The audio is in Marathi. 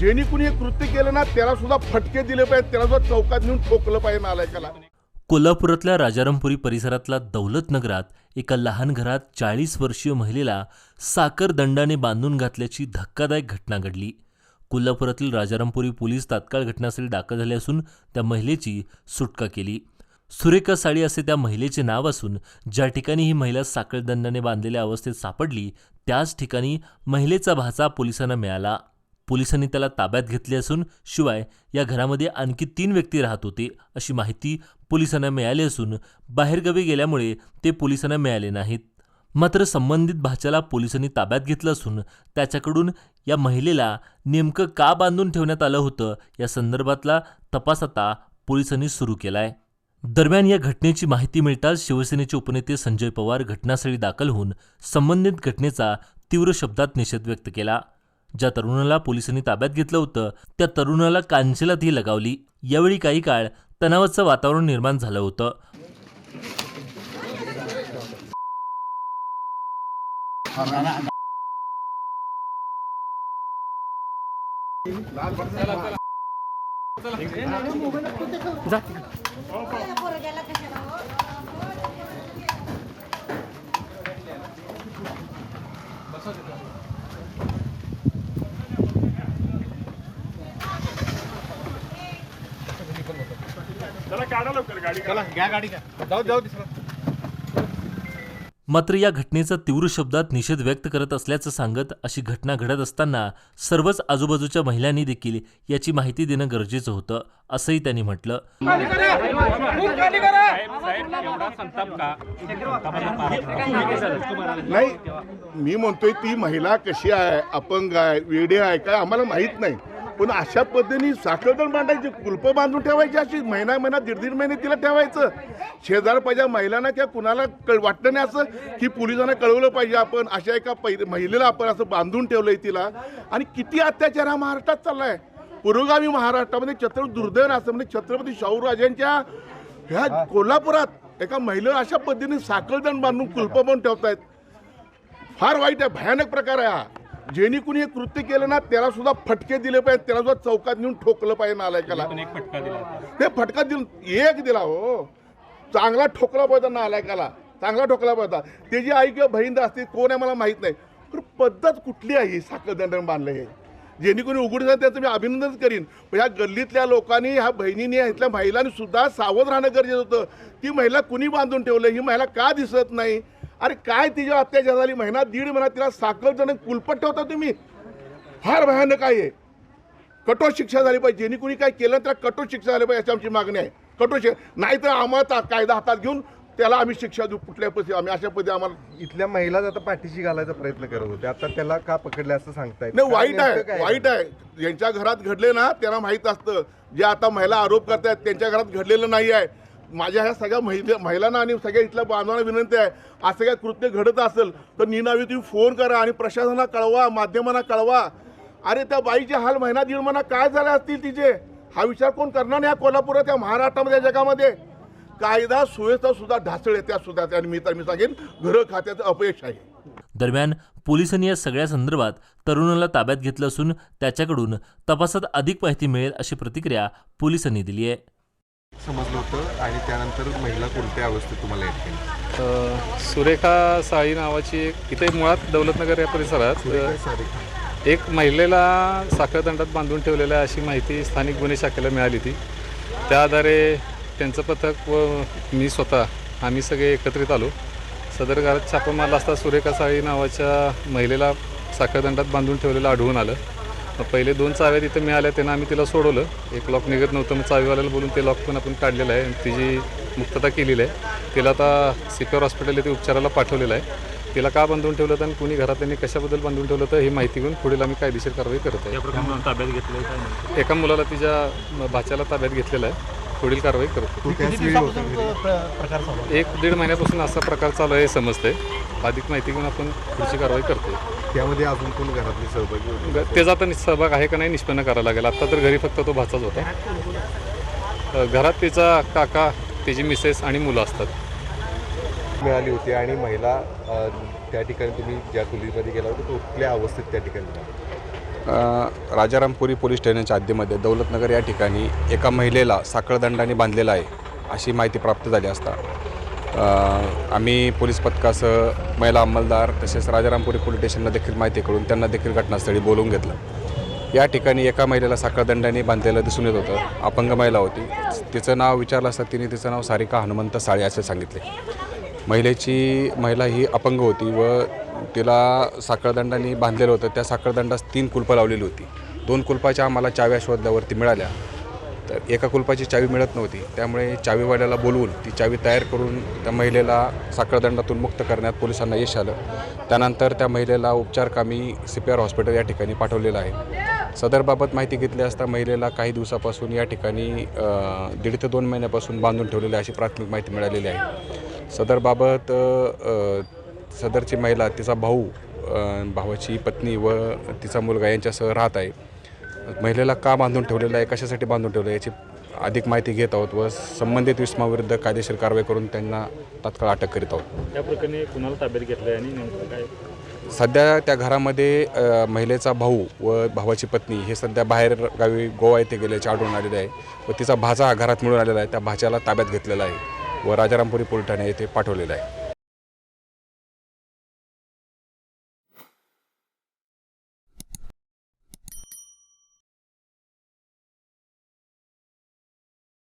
जेणे कुणी हे कृत्य केलं ना त्याला सुद्धा फटके दिले पाहिजे त्याला सुद्धा चौकात नेऊन ठोकलं पाहिजे नालायकाला. कोल्हापुरातल्या राजारामपुरी परिसरातला दौलत नगरात एका लहान घरात चाळीस वर्षीय महिलेला साखर दंडाने बांधून घातल्याची धक्कादायक घटना घडली. कोल्हापुरातील राजारामपुरी पोलीस तात्काळ घटनास्थळी दाखल झाले असून त्या महिलेची सुटका केली. सुरेखा साळी असे त्या महिलेचे नाव असून ज्या ठिकाणी ही महिला साखळदंडाने बांधलेल्या अवस्थेत सापडली त्याच ठिकाणी महिलेचा भाचा पोलिसांना मिळाला. पोलिसांनी त्याला ताब्यात घेतले असून शिवाय या घरामध्ये आणखी तीन व्यक्ती राहत होते अशी माहिती पोलिसांना मिळाली असून बाहेरगावी गेल्यामुळे ते पोलिसांना मिळाले नाहीत. मात्र संबंधित भाच्याला पोलिसांनी ताब्यात घेतलं असून त्याच्याकडून या महिलेला नेमकं का बांधून ठेवण्यात आलं होतं या संदर्भातला तपास आता पोलिसांनी सुरू केलाय. दरम्यान या घटनेची माहिती मिळताच शिवसेनेचे उपनेते संजय पवार घटनास्थळी दाखल होऊन संबंधित घटनेचा तीव्र शब्दात निषेध व्यक्त केला. ज्या तरुणाला पोलिसांनी ताब्यात घेतलं होतं त्या तरुणाला कांचेलातही लगावली. यावेळी काही काळ तणावाचं वातावरण निर्माण झालं होतं. मात्र या घटनेचा तीव्र शब्दात निषेध व्यक्त करत असल्याचं सांगत अशी घटना घडत असताना सर्वच आजूबाजूच्या महिलांनी देखील याची माहिती देणं गरजेचं होतं असंही त्यांनी म्हटलं. नाही मी म्हणतोय ती महिला कशी आहे अपंग आहे वेडे आहे काय आम्हाला माहीत नाही. पण अशा पद्धतीने साखळदण बांधायची कुलप बांधून ठेवायची अशी महिना महिना दीड दीड महिने तिला ठेवायचं. शेजार पाहिजे महिलांना किंवा कुणाला कळ वाटलं नाही असं की पोलिसांना कळवलं पाहिजे आपण अशा एका पहि महिलेला आपण असं बांधून ठेवलंय तिला. आणि किती अत्याचार हा महाराष्ट्रात चाललाय. पुरोगामी महाराष्ट्रामध्ये छत्रपती दुर्दैव असं म्हणजे छत्रपती शाहूराजांच्या ह्या कोल्हापुरात एका महिलेला अशा पद्धतीने साखळदण बांधून कुलप बांधून ठेवतायत. फार वाईट आहे भयानक प्रकार आहे हा. ज्यांनी कुणी हे कृत्य केलं ना त्याला सुद्धा फटके दिले पाहिजे त्याला सुद्धा चौकात नेऊन ठोकलं पाहिजे नालायकाला. ते फटका दिल एक दिला हो. चांगला ठोकला पाहिजे नालायकाला. चांगला ठोकला पाहिजे. त्याची आई किंवा बहीण असते कोण आहे मला माहीत नाही. पण पद्धत कुठली आहे ही साखरदंड बांधलं हे? ज्यांनी कोणी उघड झालं त्याचं मी अभिनंदन करीन. पण ह्या गल्लीतल्या लोकांनी ह्या बहिणीने इथल्या महिलांनी सुद्धा सावध राहणं गरजेचं होतं. ती महिला कुणी बांधून ठेवलं? ही महिला का दिसत नाही? अरे काय तिच्या अत्याचार झाली महिना दीड महिना तिला साखर जण कुलपट ठेवता तुम्ही? फार भयानक आहे कठोर शिक्षा झाली पाहिजे. ज्यांनी कुणी काय केलं त्याला कठोर शिक्षा झाली पाहिजे अशी आमची मागणी आहे. कठोर शिक्षा नाहीतर आम्हाला कायदा हातात घेऊन त्याला आम्ही शिक्षा देऊ. कुठल्या पद्धती आम्ही अशा पद्धती आम्हाला इथल्या महिला आता पाठीशी घालायचा प्रयत्न करत होते. आता त्याला का पकडले असं सांगतायत? नाही वाईट आहे? वाईट आहे. ज्यांच्या घरात घडले ना त्यांना माहीत असतं. जे आता महिला आरोप करतायत त्यांच्या घरात घडलेलं नाही आहे. माझ्या ह्या सगळ्या महिला महिलांना आणि सगळ्या इथल्या बांधवांना विनंती आहे असं काय कृत्य घडत असेल तर निनावी तुम्ही फोन करा आणि प्रशासनाला कळवा माध्यमांना कळवा. अरे त्या बाईचे हाल महिना दीड महिना काय झाले असतील तिचे? हा विचार कोण करणार नाही या कोल्हापुरात या महाराष्ट्रामध्ये या जगामध्ये? कायदा सुव्यवस्था सुद्धा ढासळ त्या सुद्धा आणि मी मी सांगेन घर खात्याचं अपयश आहे. दरम्यान पोलिसांनी या सगळ्या संदर्भात तरुणाला ताब्यात घेतलं असून त्याच्याकडून तपासात अधिक माहिती मिळेल अशी प्रतिक्रिया पोलिसांनी दिली आहे. समजलं होतं आणि त्यानंतर महिला कोणत्या अवस्थेत तुम्हाला येत अ, सुरेखा साळी नावाची एक इथे मुळात दौलतनगर या परिसरात एक महिलेला साखळदंडात बांधून ठेवलेल्या अशी माहिती स्थानिक गुन्हे शाखेला मिळाली होती. त्या आधारे त्यांचं पथक व मी स्वतः आम्ही सगळे एकत्रित आलो. सदर घरात छापा मारला असता सुरेखा साळी नावाच्या महिलेला साखळदंडात बांधून ठेवलेलं आढळून आलं. पहिले दोन चाव्या तिथं मिळाल्या त्यांना आम्ही तिला सोडवलं. एक लॉक निघत नव्हतं मग चावीवाल्याला बोलून ते लॉक पण आपण काढलेलं आहे. आणि तिची मुक्तता केलेली आहे तिला आता सिप्युअर हॉस्पिटल येथे उपचाराला पाठवलेलं आहे. तिला का बांधून ठेवलं होतं आणि कुणी घरात त्यांनी कशाबद्दल बांधून ठेवलं होतं ही माहिती घेऊन पुढील आम्ही कायदेशीर कारवाई करत आहे. एका मुलाला तिच्या भाच्याला ताब्यात घेतलेलं आहे. पुढील कारवाई करतो त्याच. एक दीड महिन्यापासून असा प्रकार चालू आहे समजतंय. अधिक माहिती घेऊन आपण पुढची कारवाई करतो त्यामध्ये अजून कोण घरातली सहभागी होते? त्याचा आता नि- सहभाग आहे का नाही निष्पन्न करायला लागेल. आता तर घरी फक्त तो भाचाच होता. अ, घरात तिचा काका तिची मिसेस आणि मुलं असतात. मिळाली होती आणि महिला अ, त्या ठिकाणी तुम्ही ज्या खोलीमध्ये गेला होता तो कुठल्या अवस्थेत त्या ठिकाणी? राजारामपुरी पोलीस स्टेशनच्या हद्दीमध्ये दौलतनगर या ठिकाणी एका महिलेला साखळदंडाने बांधलेला आहे अशी माहिती प्राप्त झाली असता. आम्ही पोलीस पथकासह महिला अंमलदार तसेच राजारामपुरी पोलीस स्टेशनला देखील माहिती करून त्यांना देखील घटनास्थळी बोलवून घेतलं. या ठिकाणी एका महिलेला साखळदंडाने बांधलेलं दिसून येत होतं. अपंग महिला होती. तिचं नाव विचारलं असता तिने तिचं नाव सारिका हनुमंत साळे असे सांगितले. महिलेची महिला ही अपंग होती व तिला साखळदंडाने बांधलेलं होतं. त्या साखळदंडास तीन कुलपं लावलेली होती. दोन कुलपाच्या आम्हाला चाव्या शोधल्यावरती मिळाल्या. तर एका कुलपाची चावी मिळत नव्हती. त्यामुळे चावीवाल्याला बोलवून ती चावी तयार करून त्या महिलेला साखळदंडातून मुक्त करण्यात पोलिसांना यश आलं. त्यानंतर त्या महिलेला उपचारकामी सी पी आर हॉस्पिटल या ठिकाणी पाठवलेलं आहे. सदरबाबत माहिती घेतली असता महिलेला काही दिवसापासून या ठिकाणी दीड ते दोन महिन्यापासून बांधून ठेवलेली अशी प्राथमिक माहिती मिळालेली आहे. सदरबाबत सदरची महिला तिचा भाऊ भावाची पत्नी व तिचा मुलगा यांच्यासह राहत आहे. महिलेला का बांधून ठेवलेलं आहे कशासाठी बांधून ठेवलं आहे याची अधिक माहिती घेत आहोत व संबंधित विस्माविरुद्ध कायदेशीर कारवाई करून त्यांना तात्काळ अटक करीत आहोत. या प्रकरणी कुणाला ताब्यात घेतलं आणि नेमकं काय? सध्या त्या घरामध्ये महिलेचा भाऊ व भावाची पत्नी हे सध्या बाहेर गावी गोवा येथे गेल्याचे आढळून आलेले आहे व तिचा भाचा घरात मिळून आलेला आहे. त्या भाच्याला ताब्यात घेतलेला आहे. व राजारामपुरी पोलीस ठाणे येथे पाठवलेलं आहे.